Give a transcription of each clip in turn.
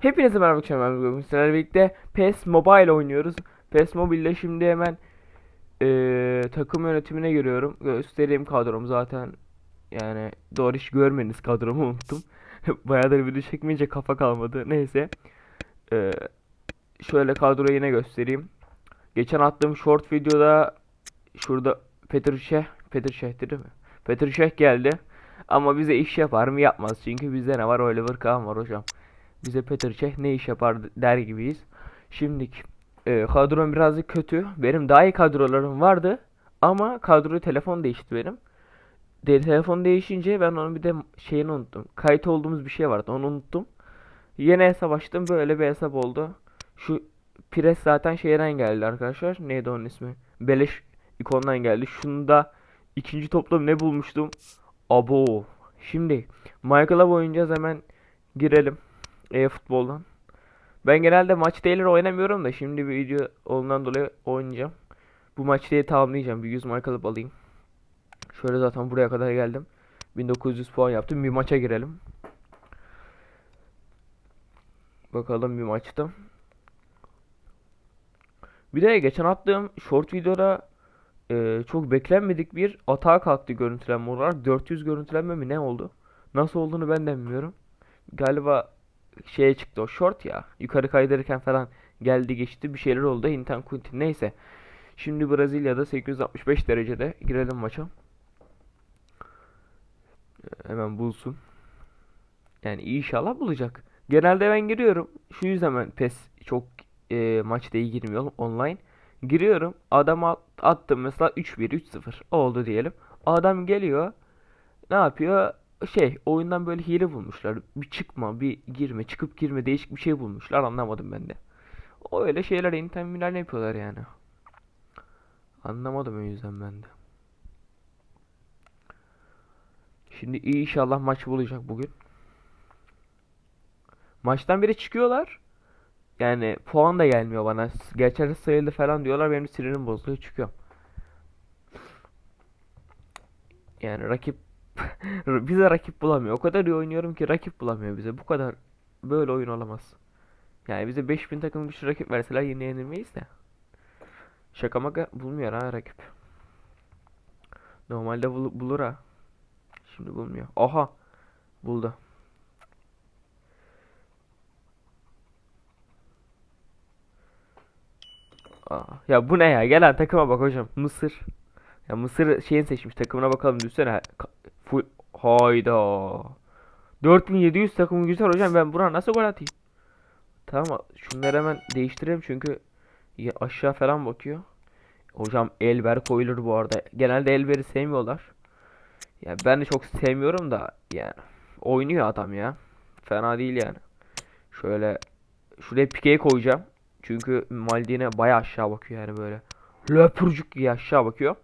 Hepinize merhaba arkadaşlar ben bugün sizlerle birlikte PES Mobile oynuyoruz. PES Mobile'de şimdi hemen eee, takım yönetimine giriyorum. Göstereyim kadromu zaten. Yani doğru iş görmeniz kadromu unuttum. Bayağıdır video çekmeyince kafa kalmadı. Neyse. Eee, şöyle kadroyu yine göstereyim. Geçen attığım short videoda şurada Petruşeh, Petruşeh değil mi? Petruşeh geldi. Ama bize iş yapar mı? Yapmaz. Çünkü bizde ne var? Oliver Kahn var hocam. Bize Petr Cech ne iş yapar der gibiyiz. Şimdilik e, kadrom birazcık kötü. Benim daha iyi kadrolarım vardı. Ama kadro telefon değişti benim. De, telefon değişince ben onun bir de şeyini unuttum. Kayıt olduğumuz bir şey vardı onu unuttum. Yeni hesap açtım böyle bir hesap oldu. Şu Pires zaten şeyden geldi arkadaşlar. Neydi onun ismi? Beleş ikondan geldi. Şunda ikinci toplam ne bulmuştum? Abo. Şimdi Michael'a oynayacağız hemen girelim e-futboldan. Ben genelde maç değilleri oynamıyorum da şimdi bir video olduğundan dolayı oynayacağım. Bu maç değil tamamlayacağım. Bir 100 mark alıp alayım. Şöyle zaten buraya kadar geldim. 1900 puan yaptım. Bir maça girelim. Bakalım bir maçta. Bir de geçen attığım short videoda e, çok beklenmedik bir atağa kalktı görüntülenme olarak. 400 görüntülenme mi ne oldu? Nasıl olduğunu ben de bilmiyorum. Galiba şeye çıktı o short ya. Yukarı kaydırırken falan geldi geçti bir şeyler oldu. Hinten Kuntin neyse. Şimdi Brezilya'da 865 derecede girelim maça. Ee, Hemen bulsun. Yani inşallah bulacak. Genelde ben giriyorum. Şu yüzden ben PES çok e, maçta iyi girmiyorum online. Giriyorum. Adam at- attım mesela 3-1 3-0 oldu diyelim. Adam geliyor. Ne yapıyor? Şey oyundan böyle hile bulmuşlar. Bir çıkma, bir girme, çıkıp girme değişik bir şey bulmuşlar. Anlamadım ben de. O öyle şeyler interminal yapıyorlar yani. Anlamadım o yüzden ben de. Şimdi inşallah maç bulacak bugün. Maçtan biri çıkıyorlar. Yani puan da gelmiyor bana. Geçerli sayıldı falan diyorlar. Benim sinirim bozuluyor çıkıyorum. Yani rakip bize rakip bulamıyor. O kadar iyi oynuyorum ki rakip bulamıyor bize. Bu kadar böyle oyun olamaz. Yani bize 5000 takım bir rakip verseler yine yenilmeyiz de. Şaka maka bulmuyor ha rakip. Normalde bul- bulur ha. Şimdi bulmuyor. Aha. Buldu. Aa, ya bu ne ya? Gelen takıma bak hocam. Mısır. Ya Mısır şeyin seçmiş. Takımına bakalım düşsene. Full. Hayda. 4700 takım güzel hocam. Ben buna nasıl gol atayım? Tamam. Şunları hemen değiştirelim çünkü ya aşağı falan bakıyor. Hocam Elber koyulur bu arada. Genelde Elber'i sevmiyorlar. Ya ben de çok sevmiyorum da yani oynuyor adam ya. Fena değil yani. Şöyle şuraya Pike'yi koyacağım. Çünkü Maldini baya aşağı bakıyor yani böyle. Löpürcük gibi aşağı bakıyor.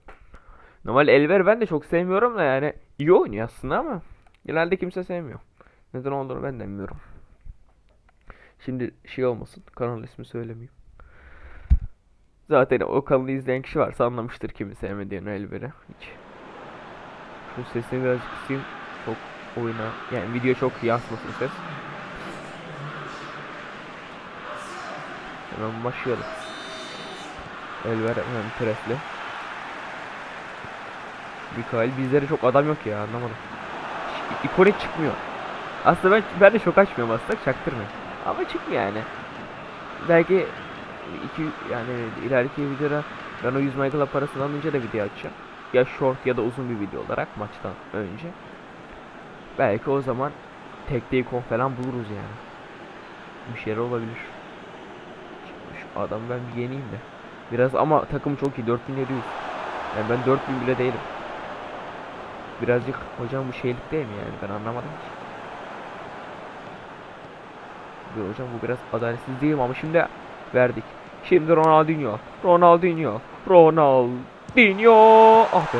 Normal Elber ben de çok sevmiyorum da yani iyi oynuyor aslında ama genelde kimse sevmiyor. Neden olduğunu ben de. Şimdi şey olmasın. Kanal ismi söylemeyeyim. Zaten o kanalı izleyen kişi varsa anlamıştır kimi sevmediğini Elber'i. Hiç. Şu sesini birazcık kısayım. Çok oyuna yani video çok yansımasın ses. Hemen başlayalım. Elber hemen presle. Mikael bizlere çok adam yok ya anlamadım. Ş- çıkmıyor. Aslında ben, ben de çok açmıyorum aslında çaktırmayın. Ama çıkmıyor yani. Belki iki yani ileriki videoda ben o 100 Michael'a parasını alınca da video açacağım. Ya short ya da uzun bir video olarak maçtan önce. Belki o zaman tek değil kon falan buluruz yani. Bir şeyler olabilir. Şu adam ben bir yeneyim de. Biraz ama takım çok iyi 4700. Yani ben 4000 bile değilim. Birazcık hocam bu şeylik değil mi yani ben anlamadım ki. Bir hocam bu biraz adaletsiz değil mi ama şimdi verdik. Şimdi Ronaldinho. Ronaldinho. Ronaldinho. Ah be.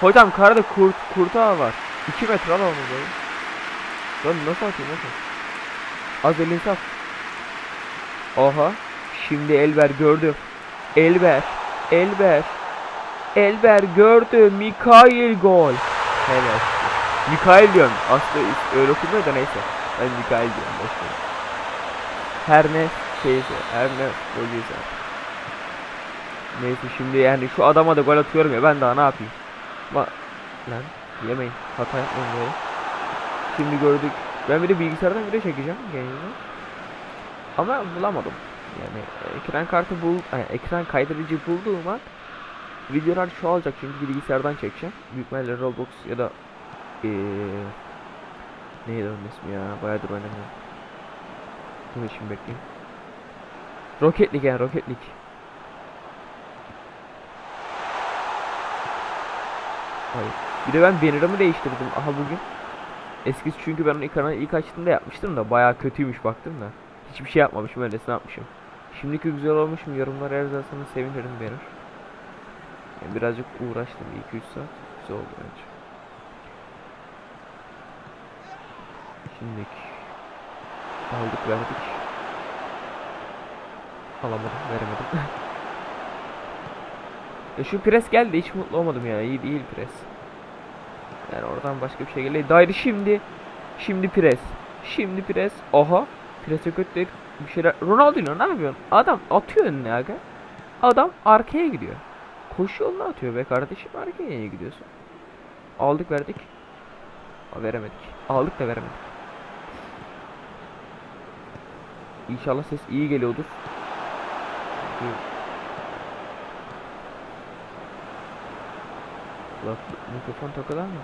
Hocam karada kurt kurtağı var. 2 metre al onu. Lan nasıl atayım nasıl? Az el insaf. Aha. Şimdi Elber gördü. Elber. Elber. Elber gördü. Mikail gol. Helal. Mikail diyorum. Aslında öyle okumuyor da neyse. Ben Mikail diyorum. Boş ver. Her ne şeyse, her ne futbolcuysa. Neyse şimdi yani şu adama da gol atıyorum ya ben daha ne yapayım? Ma lan yemeyin. Hata yapmayın böyle. Şimdi gördük. Ben bir de bilgisayardan video çekeceğim yayını. Ama bulamadım. Yani ekran kartı bul, yani ekran kaydırıcı bulduğum an videolar çoğalacak çünkü bilgisayardan çekeceğim. Büyük ihtimalle Roblox ya da eee neydi onun ismi ya? Bayağıdır oynamıyorum. Dur şimdi bekleyin. Rocket League yani Rocket League. Hayır. Bir de ben banner'ımı değiştirdim. Aha bugün. Eskisi çünkü ben onu ekrana ilk açtığımda yapmıştım da bayağı kötüymüş baktım da. Hiçbir şey yapmamışım öylesine yapmışım. Şimdiki güzel olmuşum. Yorumlar her zaman sevinirim banner. Yani birazcık uğraştım 2-3 saat. Güzel oldu bence. Şimdilik aldık verdik. Alamadım veremedim. e şu pres geldi hiç mutlu olmadım ya iyi değil pres. Yani oradan başka bir şey geliyor. Daire şimdi. Şimdi pres. Şimdi pres. Aha. Prese kötü değil. Bir şeyler. Ronaldinho ne yapıyorsun? Adam atıyor önüne aga. Adam arkaya gidiyor. Koşu yoluna atıyor be kardeşim. Arkaya niye gidiyorsun? Aldık verdik. Aa, veremedik. Aldık da veremedik. İnşallah ses iyi geliyordur. Çünkü Kulaklık mikrofon takılan mı?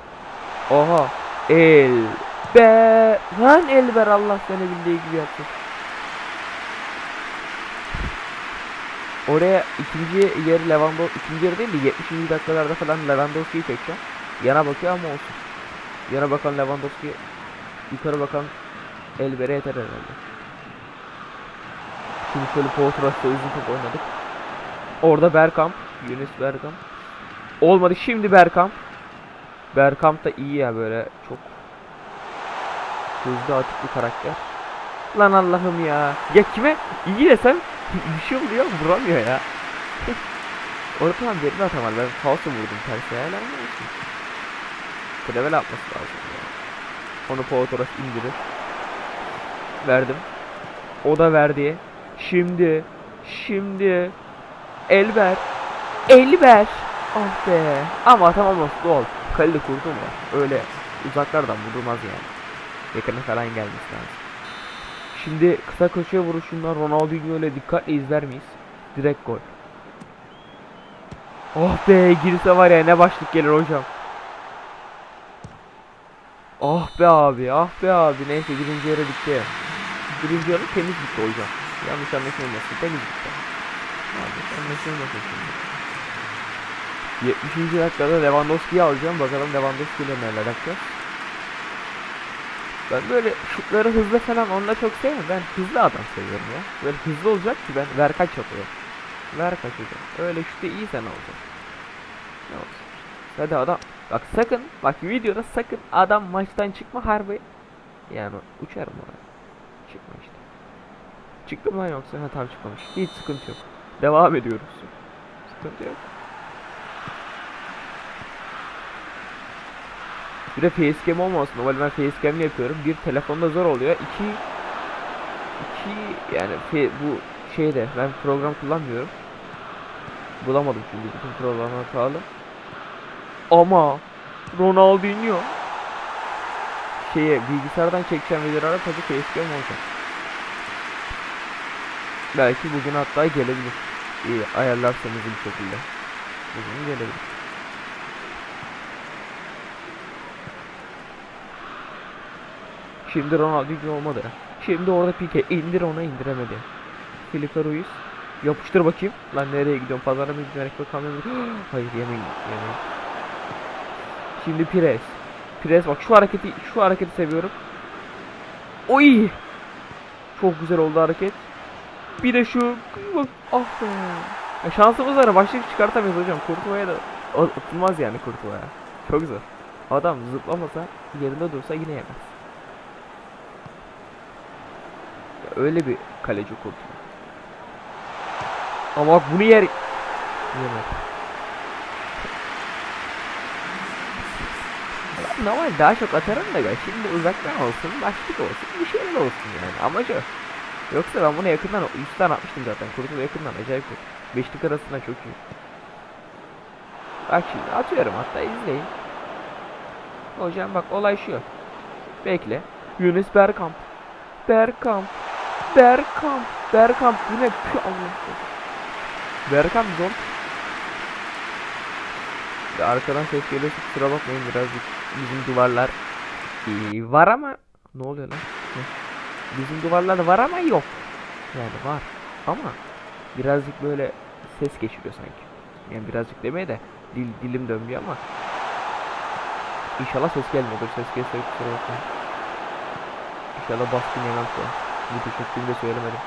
Oha. El be lan Elber Allah seni bildiği gibi yaptı. Oraya ikinci yer Lewandowski ikinci yer değil de 70. dakikalarda falan Lewandowski'yi çekeceğim. Yana bakıyor ama olsun. Yana bakan Lewandowski yukarı bakan Elber'e yeter herhalde. Şimdi şöyle Portras'ta uzun top oynadık. Orada Bergkamp, Yunus Bergkamp. Olmadı şimdi Bergkamp. Bergkamp da iyi ya böyle çok hızlı atık bir karakter. Lan Allah'ım ya. Ya kime iyi desem bir şey oluyor vuramıyor ya. Orada tamam birini atamadı. Ben falso vurdum tersi ya. Helal olsun. Level atması lazım ya. Onu Poğutoras indirir. Verdim. O da verdi. Şimdi. Şimdi. Elber. Elber. Ah be. Ama tamam gol. Kalede kurdum var. Öyle uzaklardan vurulmaz yani. Yakına falan gelmesi lazım. Şimdi kısa köşe vuruşundan Ronaldinho öyle dikkatle izler miyiz? Direkt gol. Oh be girse var ya ne başlık gelir hocam. Ah be abi ah be abi neyse birinci yarı bitti. Birinci yarı temiz bitti hocam. Yanlış anlaşılmasın temiz bitti. Yanlış anlaşılmasın şimdi. 70. dakikada Lewandowski'yi alacağım. Bakalım Lewandowski ile neler yapacağız. Ben böyle şutları hızlı falan onunla çok sevmiyorum. Ben hızlı adam seviyorum ya. Böyle hızlı olacak ki ben ver kaç yapıyor. Ver kaç hocam. Öyle şutu iyi sen olacak. Ne olsun. Hadi adam. Bak sakın. Bak videoda sakın adam maçtan çıkma harbi. Yani uçarım oraya. Çıkma işte. Çıktı mı lan yoksa? Ha tamam çıkmamış. Hiç sıkıntı yok. Devam ediyoruz. Sıkıntı yok. Bir de facecam olmasın. Normalde ben facecam yapıyorum. Bir telefonda zor oluyor. İki iki yani bu şeyde ben program kullanmıyorum. Bulamadım çünkü bütün programları sağlam. Ama Ronaldinho şeye bilgisayardan çekeceğim videolara tabii facecam olacak. Belki bugün hatta gelebilir. İyi ayarlarsanız bir şekilde. Bugün gelebilir. Şimdi Ronaldinho olmadı. Şimdi orada Pique indir ona indiremedi. Felipe Ruiz yapıştır bakayım. Lan nereye gidiyorum? Pazara mı gidiyorum? Mı gidiyorum? Hayır yemeyin yemeyin. Şimdi Pires. Pires bak şu hareketi şu hareketi seviyorum. Oy! Çok güzel oldu hareket. Bir de şu bak ah be. Ya şansımız var başlık çıkartamıyoruz hocam. Kurtuva'ya da atılmaz yani Kurtuva'ya. Çok zor. Adam zıplamasa yerinde dursa yine yemez. Öyle bir kaleci kurdu. Ama bak bunu yer yemedi. Normal daha çok atarım da. Şimdi uzaktan olsun, başlık olsun, bir şeyler olsun yani. Amacı. Yoksa ben bunu yakından üstten atmıştım zaten. Kurtulu yakından acayip kötü. Beşlik arasında çok iyi. Bak şimdi atıyorum hatta izleyin. Hocam bak olay şu. Bekle. Yunus Berkamp. Berkamp. Berkamp. Berkamp. Bu ne? Pü Allah. Berkamp zor. Bir Arkadan ses geliyorsa kusura bakmayın birazcık bizim duvarlar iyi var ama ne oluyor lan? Bizim duvarlar var ama yok. Yani var ama birazcık böyle ses geçiriyor sanki. Yani birazcık demeye de dil dilim dönmüyor ama İnşallah ses gelmiyordur. Ses gelse kusura bakmayın. İnşallah baskın yemem şu an. Video çektiğimde söylemedim.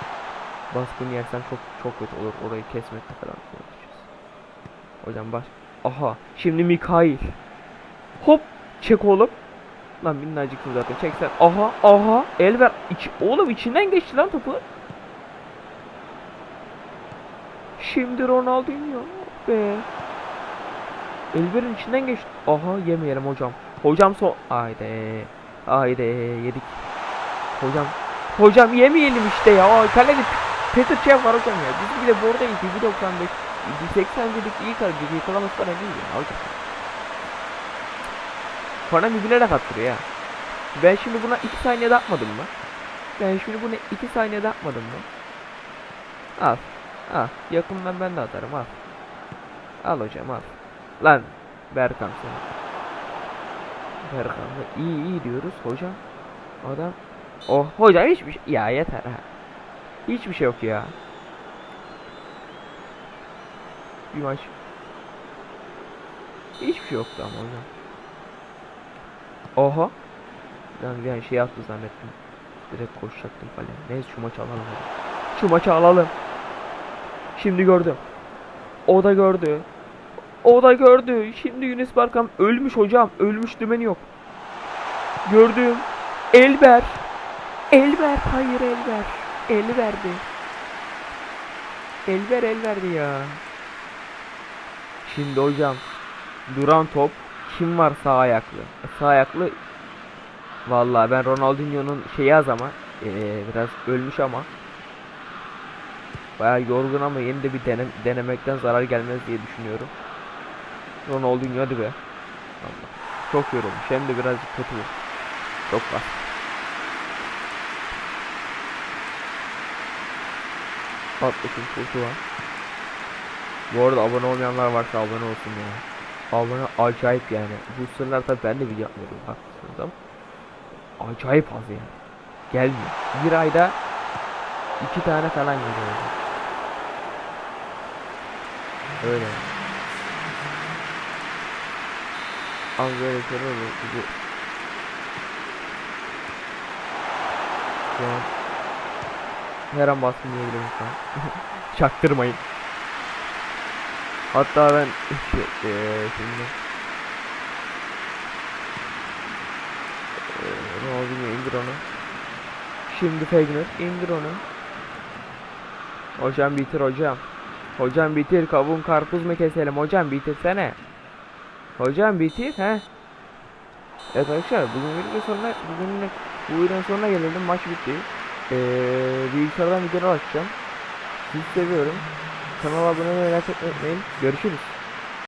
Baskın yersem çok çok kötü olur. Orayı kesmekle falan uğraşacağız. Hocam baş. Aha. Şimdi Mikail. Hop. Çek oğlum. Lan minnacıksın zaten. Çek sen. Aha. Aha. El ver. İç... Oğlum içinden geçti lan topu. Şimdi Ronaldinho. Be. Elber'in içinden geçti. Aha yemeyelim hocam. Hocam so... Haydi. Haydi yedik. Hocam. Hocam yemeyelim işte ya. Aa, kalede Peter Cech var hocam ya. Bizim bir de bu arada 195 180'lik iyi kaleci yakalaması falan değil ya hocam. Bana birbirine attırıyor ya. Ben şimdi buna 2 saniyede atmadım mı? Ben şimdi buna 2 saniyede atmadım mı? Al. Al. Yakından ben de atarım al. Al hocam al. Lan Berkan sen. Berkan iyi iyi diyoruz hocam. Adam Oh hocam hiçbir şey ya yeter ha. Hiçbir şey yok ya. Bir maç. Hiçbir şey yoktu ama hocam. Oha. Ben bir an şey yaptı zannettim. Direkt koşacaktım kaleye. Neyse şu maçı alalım hadi. Şu maçı alalım. Şimdi gördüm. O da gördü. O da gördü. Şimdi Yunus Barkam ölmüş hocam. Ölmüş dümeni yok. Gördüm. Elber. Elber. Hayır Elber. El verdi. Elber el verdi ya. Şimdi hocam. Duran top. Kim var sağ ayaklı? Sağ ayaklı. Vallahi ben Ronaldinho'nun şeyi az ama. eee, biraz ölmüş ama. Bayağı yorgun ama yeni de bir denem denemekten zarar gelmez diye düşünüyorum. Ronaldinho hadi be. Allah. Çok yorulmuş. Hem de birazcık kötü. Çok var. Patlatın kurtu var. Bu arada abone olmayanlar varsa abone olsun ya. Abone acayip yani. Bu sırlar tabi ben de video yapmıyorum haklısınız ama. Acayip az yani. Gelmiyor. Bir ayda iki tane falan geliyor. Öyle. Az böyle şeyler oluyor. Şu an her an baskın yiyebilirim şu an. Çaktırmayın. Hatta ben şey, eee, şimdi eee, Ronaldinho indir onu. Şimdi Fegner indir onu. Hocam bitir hocam. Hocam bitir kavun karpuz mu keselim hocam bitirsene. Hocam bitir he. Evet arkadaşlar bugün video sonuna bugün bu videonun sonuna gelelim maç bitti. Ee, bilgisayardan videolar açacağım. Sizi seviyorum. Kanala abone olmayı unutmayın. Görüşürüz.